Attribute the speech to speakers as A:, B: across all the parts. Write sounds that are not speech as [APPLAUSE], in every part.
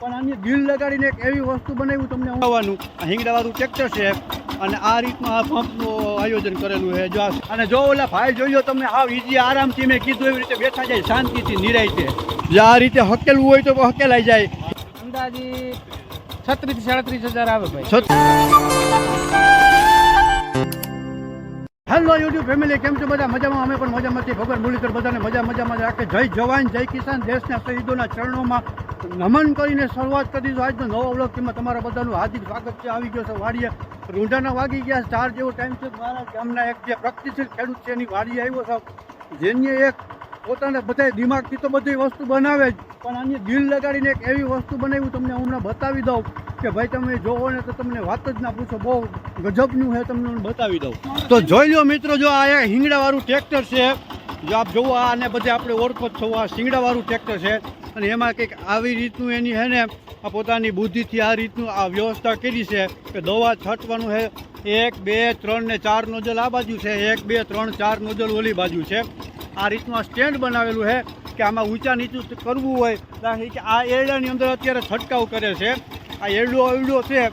A: પણ આની દિલ લગાડીને એક એવી વસ્તુ બનાવ્યું તમને આવવાનું હિંગડાવાળું ટ્રેક્ટર છે અને આ રીતનું આ પંપનું આયોજન કરેલું છે જો અને જો ઓલા ભાઈ જોયો તમને આવ ઈજી આરામથી મેં કીધું એવી રીતે બેઠા જાય શાંતિથી નિરાયતે જો આ રીતે હકેલવું હોય તો હકેલાઈ જાય.
B: અંદાજી છત્રીસ સાડત્રીસ હજાર આવે ભાઈ.
A: હેલો યુટ્યુબ ફેમિલી કેમ છો? બધા મજામાં? અમે પણ મજામાં છીએ. ભગવાન મુરલીધર બધાને મજા મજામાં રાખે. જય જવાન જય કિસાન. દેશના શહીદોના ચરણોમાં નમન કરીને શરૂઆત કરી દીધું. આજનો નવો વ્લોગ તેમાં તમારા બધાનું હાર્દિક સ્વાગત છે. આવી ગયો છે વાડીએ. રૂંઢાના વાગી ગયા ચાર જેવો ટાઈમ છે. મારા ગામના એક જે પ્રગતિશીલ ખેડૂત છે, એની વાડીએ આવ્યો છે. જેની એક પોતાને બધા દિમાગથી તો બધી વસ્તુ બનાવે જ, પણ આની દિલ લગાડીને એક એવી વસ્તુ બનાવ્યું તમને હમણાં બતાવી દઉં કે ભાઈ તમે જોવો ને તો તમને વાત જ ના પૂછો. બહુ ગજબનું છે તમને હું બતાવી દઉં. તો જોઈ લો મિત્રો, જો આ હિંગડાવાળું ટ્રેક્ટર છે. જો આપ જોવો આને બધે આપણે ઓળખો જ છો. આ શિંગડાવાળું ટ્રેક્ટર છે. અને એમાં કંઈક આવી રીતનું એની છે ને પોતાની બુદ્ધિથી આ રીતનું આ વ્યવસ્થા કરી છે કે દવા છટવાનું છે એક, બે, ત્રણ ને ચાર નોઝલ આ બાજુ છે, એક, બે, ત્રણ, ચાર નોઝલ ઓલી બાજુ છે. આ રીતનું આ સ્ટેન્ડ બનાવેલું છે કે આમાં ઊંચા નીચું કરવું હોય કે આ એરડાની અંદર અત્યારે છંટકાવ કરે છે. આ એરડો એરડો છે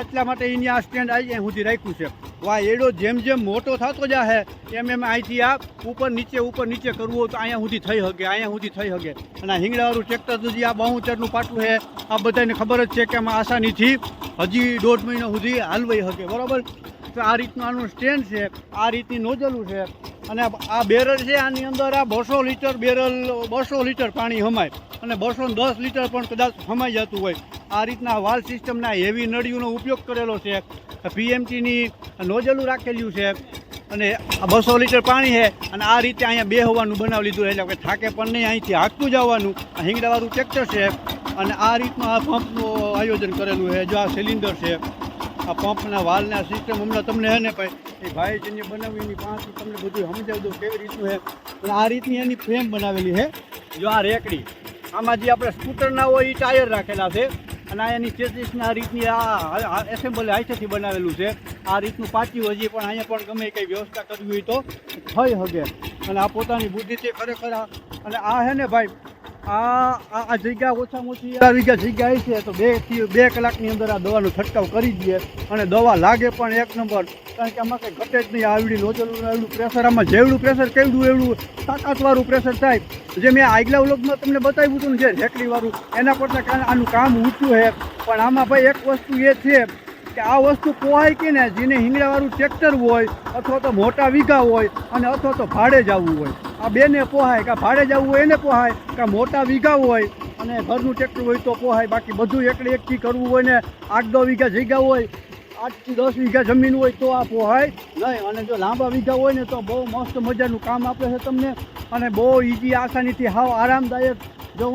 A: એટલા માટે એની આ સ્ટેન્ડ આવી સુધી રાખ્યું છે. તો આ એરડો જેમ જેમ મોટો થતો જાહે એમ એમ અહીંથી આ ઉપર નીચે ઉપર નીચે કરવું હોય તો અહીંયા સુધી થઈ શકે અહીંયા સુધી થઈ શકે અને આ હિંગડાવાળું ટ્રેક્ટર સુધી આ બાઉચરનું પાટું છે આ બધાને ખબર જ છે કે આમાં આસાનીથી હજી દોઢ મહિનો સુધી હાલવાઈ શકે બરાબર? તો આ રીતનું આનું સ્ટેન્ડ છે, આ રીતની નોઝલું છે. અને આ બેરલ છે, આની અંદર આ બસો લીટર બેરલ, બસો લીટર પાણી હમાય. અને બસો દસ લીટર પણ કદાચ હમાઈ જતું હોય. આ રીતના વાલ સિસ્ટમના હેવી નળીઓનો ઉપયોગ કરેલો છે. પીએમટીની નોઝલું રાખેલું છે અને બસો લીટર પાણી છે અને આ રીતે અહીંયા બે હોવાનું બનાવી લીધું એટલે કે થાકે પણ નહીં, અહીંથી હાંકતું જવાનું. હિંગડાવાળું ટ્રેક્ટર છે અને આ રીતનું આ પંપનું આયોજન કરેલું છે. જો આ સિલિન્ડર છે, આ પંપના વાલના સિસ્ટમ હમણાં તમને હે ને ભાઈ, એ ભાઈ જેને બનાવી એની તમને બધું સમજાવી દઉં કેવી રીતનું છે. અને આ રીતની એની ફ્રેમ બનાવેલી છે. જો આ રેકડી, આમાં જે આપણે સ્કૂટરના હોય એ ટાયર રાખેલા છે. અને આ એની આ રીતની આ એસેમ્બલ હાથેથી બનાવેલું છે. આ રીતનું પાચ્યું હજી, પણ અહીંયા પણ ગમે કંઈ વ્યવસ્થા કરવી હોય તો થઈ શકે અને આ પોતાની બુદ્ધિથી ખરેખર અને આ હે ને ભાઈ આ આ આ જગ્યા ઓછામાં ઓછી ચાર વીઘા જગ્યા છે, તો બેથી બે કલાકની અંદર આ દવાનો છંટકાવ કરી દઈએ અને દવા લાગે પણ એક નંબર. કારણ કે આમાં કંઈ ઘટે જ નહીં આવડી નોચલું આવડું પ્રેશર, આમાં જેવડું પ્રેશર, કેવડું એવડું, તાકાતવાળું પ્રેશર થાય જે મેં આગલા વ્લોગમાં તમને બતાવ્યું હતું ને જે ઢેકડીવાળું એના કરતાં કારણ આનું કામ ઊંચું છે. પણ આમાં ભાઈ એક વસ્તુ એ છે કે આ વસ્તુ પોહાય કે ને, જેને હિંગડાવાળું ટ્રેક્ટર હોય, અથવા તો મોટા વીઘા હોય, અને અથવા તો ભાડે જવું હોય. આ બેને પોહાય કાં ભાડે જવું હોય એને પોહાય કાં મોટા વીઘા હોય અને ઘરનું ટ્રેક્ટર હોય તો પોહાય બાકી બધું એકડે એકથી કરવું હોય ને આઠ દસ વીઘા જગ્યા હોય આઠથી દસ વીઘા જમીન હોય તો આ પોહાય નહીં અને જો લાંબા વીઘા હોય ને તો બહુ મસ્ત મજાનું કામ આપે છે તમને અને બહુ ઈજી આસાનીથી હાવ આરામદાયક જો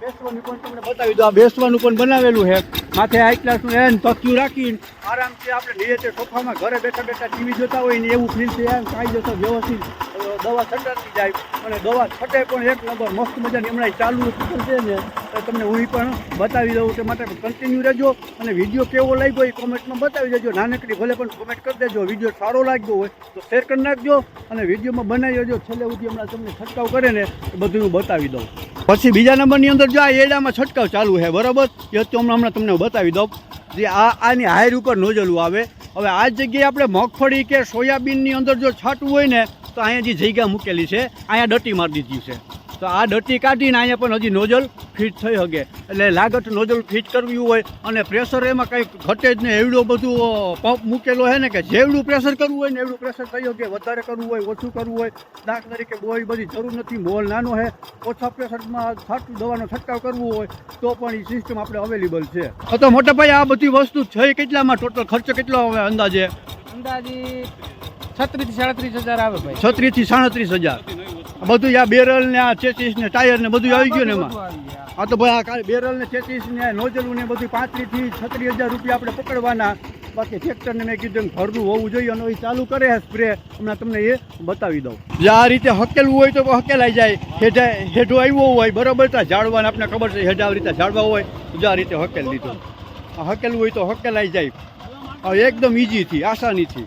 A: બેસવાનું પણ તમને બતાવી દો આ બેસવાનું પણ બનાવેલું છે. માથે હાઈ ક્લાસનું એન તકિયું રાખીને આરામથી આપણે નિયતે સોફામાં ઘરે બેઠા બેઠા ટીવી જોતા હોય ને એવું ફીલ થાય એમ કાયદેસર વ્યવસ્થિત અ, દવા છંટાતી જાય અને દવા છટે પણ એક નંબર મસ્ત મજાની હમણાં ચાલુ છે ને તમને હું પણ બતાવી દઉં તે માટે કન્ટિન્યુ રહેજો અને વીડિયો કેવો લાગ્યો એ કોમેન્ટમાં બતાવી દેજો. નાનકડી ભલે પણ કોમેન્ટ કરી દેજો. વીડિયો સારો લાગ્યો હોય તો શેર કરી નાખજો અને વિડીયોમાં બનાવી દેજો. છેલ્લે સુધી હમણાં તમને છંટકાવ કરે ને એ બધું હું બતાવી દઉં. પછી બીજા નંબરની અંદર જો આ એડામાં છંટકાવ ચાલુ છે, બરાબર? એ તો હમણાં હમણાં તમને બતાવી દઉં. જે આ આની હાયર ઉપર નોઝલું આવે. હવે આ જગ્યાએ આપણે મગફળી કે સોયાબીનની અંદર જો છાંટવું હોય ને તો અહીંયા જે જગ્યા મૂકેલી છે, અહીંયા ડટી મારી દીધી છે. તો આ ડટી કાઢીને અહીંયા પણ હજી નોઝલ ફિટ થઈ શકે એટલે લાગત નોઝલ ફિટ કરવી હોય અને પ્રેશર એમાં કંઈ ઘટે જ નહીં. એવડું બધું પંપ મૂકેલો છે ને કે જેવડું પ્રેશર કરવું હોય ને એવડું પ્રેશર થઈ શકે વધારે કરવું હોય, ઓછું કરવું હોય. દાખલા તરીકે બહુ બધી જરૂર નથી. મોલ નાનો છે. ઓછા પ્રેશરમાં છટ દવાનો છંટકાવ કરવો હોય તો પણ એ સિસ્ટમ આપણે અવેલેબલ છે. તો મોટા ભાઈ, આ બધી વસ્તુ છે કેટલામાં? ટોટલ ખર્ચો કેટલો અંદાજે?
B: અંદાજી છત્રીસ સાડત્રીસ હજાર આવે ભાઈ.
A: છત્રીસથી સાડત્રીસ હજાર. બધું આ બેરલ ને આ છેત્રીસ ને ટાયર ને બધું આવી ગયું ને એમાં. હા તો ભાઈ આ બેરલ ને ચેચીસ ને નોઝલું ને બધું પાંત્રીસથી છત્રીસ હજાર રૂપિયા આપણે પકડવાના. બાકી ટ્રેક્ટર ને મેં કીધું એમ હોવું જોઈએ અને એ ચાલુ કરે હે સ્પ્રે હમણાં તમને એ બતાવી દઉં. જે આ રીતે હકેલવું હોય તો હકેલાઈ જાય. હેઠા હેઠો આવ્યો હોય બરોબર ત્યાં ઝાડવાને આપણે ખબર છે હેઠા આ રીતે ઝાડવા હોય તો આ રીતે હકેલ લીધું આ હકેલવું હોય તો હકેલાઈ જાય. और एकदम इजी थी, आसानी थी।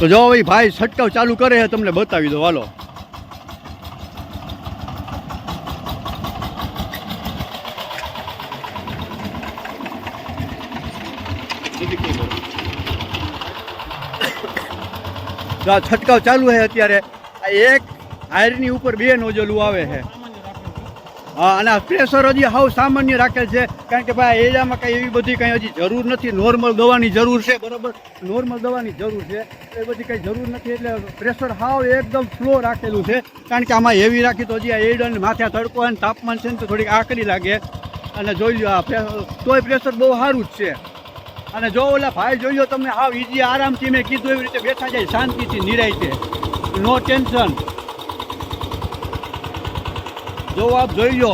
A: तो जो भाई भाई छटकाव चालू करे है, तुमने बता दो, वालो। [COUGHS] छटकाव चालू है अत्यार एक आयर ऊपर बे नोजलू आए है અને પ્રેશર હજી હાવ સામાન્ય રાખેલ છે, કારણ કે ભાઈ એરિયામાં કંઈ એવી બધી કંઈ હજી જરૂર નથી. નોર્મલ દવાની જરૂર છે, બરાબર? નોર્મલ દવાની જરૂર છે. એ બધી કંઈ જરૂર નથી, એટલે પ્રેશર હાવ એકદમ સ્લો રાખેલું છે. કારણ કે આમાં હેવી રાખી તો હજી આ એરડાને માથે તડકો અને તાપમાન છે ને તો થોડીક આકરી લાગે. અને જોઈ લો તોય પ્રેશર બહુ સારું જ છે. અને જો ઓલા ભાઈ જોઈ લો તમને, હાવ ઈજી આરામથી મેં કીધું એવી રીતે બેઠા જાય, શાંતિથી, નિરાયતે. નો ટેન્શન જો આપ જોઈ લો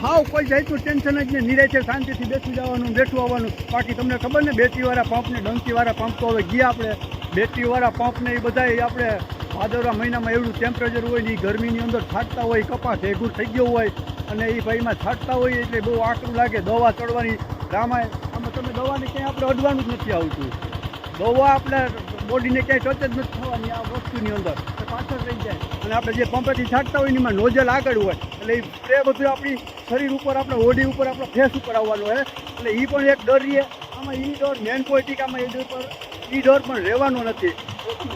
A: હાવ કોઈ જાતનું ટેન્શન જ નહીં. નિરાયતે શાંતિથી બેસી જવાનું, બેઠું આવવાનું. બાકી તમને ખબર ને બેટરીવાળા પંપને, ડંકીવાળા પંપ તો હવે ગયા આપણે. બેટરીવાળા પંપને એ બધા આપણે ભાદરવા મહિનામાં એવું ટેમ્પરેચર હોય ને એ ગરમીની અંદર છાંટતા હોય, કપાસ ભેગું થઈ ગયું હોય અને એ ભાઈમાં છાંટતા હોય એટલે બહુ આકરું લાગે દવા ચડવાની. રામાય આમાં તમે દવાને ક્યાંય આપણે અડવાનું જ નથી આવતું. દવા આપણે બોડીને ક્યાંય ટચ જ નથી થવાની, આ વસ્તુની અંદર. તો પાછળ રહી જાય. અને આપણે જે પંપેથી છાંટતા હોય એમાં નોઝલ આગળ હોય. એટલે એ બધું આપણી શરીર ઉપર, આપણે હોડી ઉપર, આપણા ફેસ ઉપર આવવાનું હોય. એટલે એ પણ એક ડર રહે. આમાં એ ડર મેન પોઈટિક આમાં એ ડર પર એ ડર પણ રહેવાનો નથી.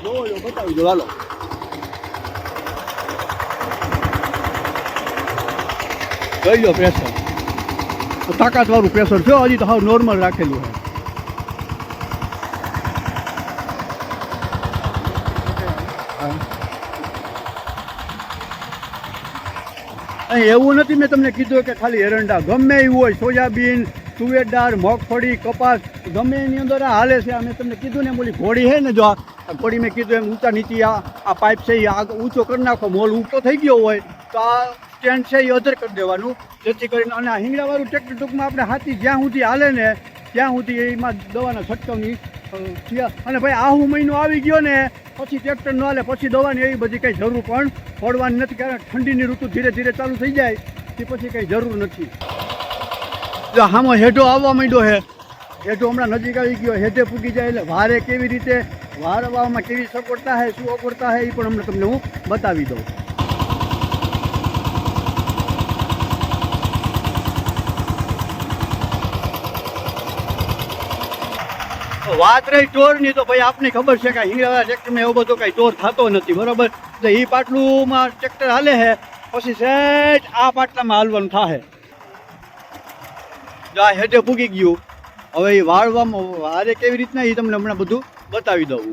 A: જોવો, જો, બતાવી દો હાલો. જોઈ લો પ્રેશર તાકાતવાળું પ્રેશર છે, હજી તો હાવ નોર્મલ રાખેલું છે. અહીં એવું નથી, મેં તમને કીધું કે ખાલી એરંડા ગમે એવું હોય, સોયાબીન તુવેરદાર મગફળી, કપાસ, ગમે એની અંદર આ હાલે છે. અમે તમને કીધું ને બોલી ઘોડી છે ને જો, આ ઘોડી મેં કીધું એમ ઊંચા નીચે આ આ પાઇપ છે એ આગળ ઊંચો કરી નાખો, મોલ ઊંચો થઈ ગયો હોય, તો આ સ્ટેન્ડ છે એ અધર કરી દેવાનું. જેથી કરીને અને આ હિંગડાવાળું ટ્રેક્ટર ટૂંકમાં આપણે હાથી જ્યાં સુધી હાલે ને, ત્યાં સુધી એમાં દવાના છંટકાવની અને ભાઈ આહુ મહિનો આવી ગયો ને, પછી ટ્રેક્ટર ન હાલે, પછી દવાની એવી બધી કંઈ જરૂર પણ પડવાની નથી, કારણ ઠંડીની ઋતુ ધીરે ધીરે ચાલુ થઈ જાય તે પછી કંઈ જરૂર નથી. આમાં હેઠો આવવા માંડ્યો હે હેઠો હમણાં નજીક આવી ગયો હેઠે પૂગી જાય એટલે વારે કેવી રીતે વારવામાં કેવી સગવડતા હે, શું અગવડતા છે એ પણ હમણાં તમને હું બતાવી દઉં. વાત રહી ચોરની, તો ભાઈ આપને ખબર છે કે હિંગળાવાળા ટ્રેક્ટરમાં એવો બધો કંઈ ચોર થતો નથી, બરાબર? એટલે એ પાટલુંમાં ટ્રેક્ટર હાલે છે, પછી સેટ આ પાટલામાં હાલવાનું થાય જો આ હેઠે ફૂગી ગયું. હવે એ વાળવામાં વારે કેવી રીતના એ તમને હમણાં બધું બતાવી દઉં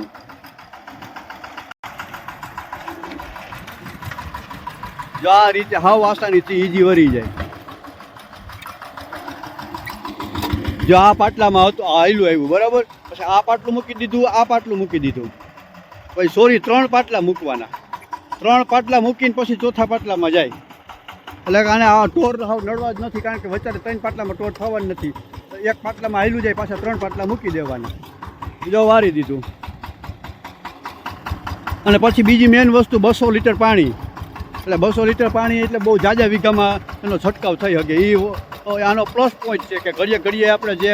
A: જો આ રીતે હાવ આસાનીથી ઈજી વરી જાય. જો આ પાટલામાં હતું, આ આયલું આવ્યું, બરાબર? પછી આ પાટલું મૂકી દીધું, આ પાટલું મૂકી દીધું. પછી સોરી, ત્રણ પાટલા મૂકવાના. ત્રણ પાટલા મૂકીને પછી ચોથા પાટલામાં જાય. એટલે આને આ ટોર હાવ નડવા જ નથી, કારણ કે વચ્ચે ત્રણ પાટલામાં ટોર થવાની નથી. એક પાટલામાં આયલું જાય, પાછા ત્રણ પાટલા મૂકી દેવાના. બીજો વારી દીધું. અને પછી બીજી મેઇન વસ્તુ બસો લીટર પાણી. એટલે બસો લીટર પાણી એટલે બહુ જાજા વીઘામાં એનો છંટકાવ થઈ શકે. એ આનો પ્લસ પોઈન્ટ છે કે ઘડીએ ઘડીએ આપણે જે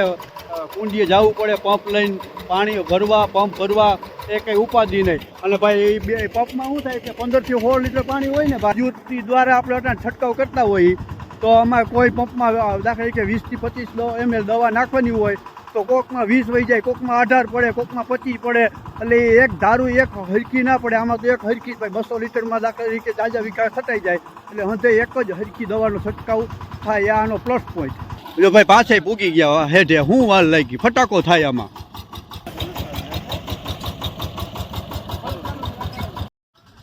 A: અ, કુંડીએ જવું પડે પંપ લઈને પાણી ભરવા પંપ ભરવા એ કંઈ ઉપાધિ નહીં. અને ભાઈ એ બે પંપમાં શું થાય કે પંદરથી સોળ લીટર પાણી હોય ને બાજુથી દ્વારા આપણે અત્યારે છંટકાવ કરતા હોય તો અમારે કોઈ પંપમાં દાખલા તરીકે વીસથી પચીસ એમએલ દવા નાખવાની હોય તો કોકમાં વીસ વહી જાય કોકમાં અઢાર પડે કોકમાં પચીસ પડે એટલે એક દારૂ એક હરકી ના પડે આમાં તો એક હરકી ભાઈ બસો લીટરમાં દાખલા તરીકે તાજા વિકાસ થટાઈ જાય એટલે હંધે એક જ હરકી દવાનો છંટકાવ થાય આનો પ્લસ પોઈન્ટ જો ભાઈ પાછા પૂગી ગયા હેઠે હું વાર લાગી ફટાકો થાય આમાં.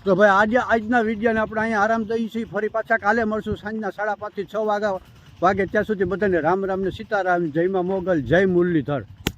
A: તો ભાઈ, આજે આજના વિડીયોને આપણે અહીંયા આરામ દઈએ છીએ. ફરી પાછા કાલે મળશું સાંજના સાડા પાંચથી છ વાગ્યા વાગે, ત્યાં સુધી બધાને રામ રામને સીતારામ જયમાં મોગલ, જય મુરલીધર.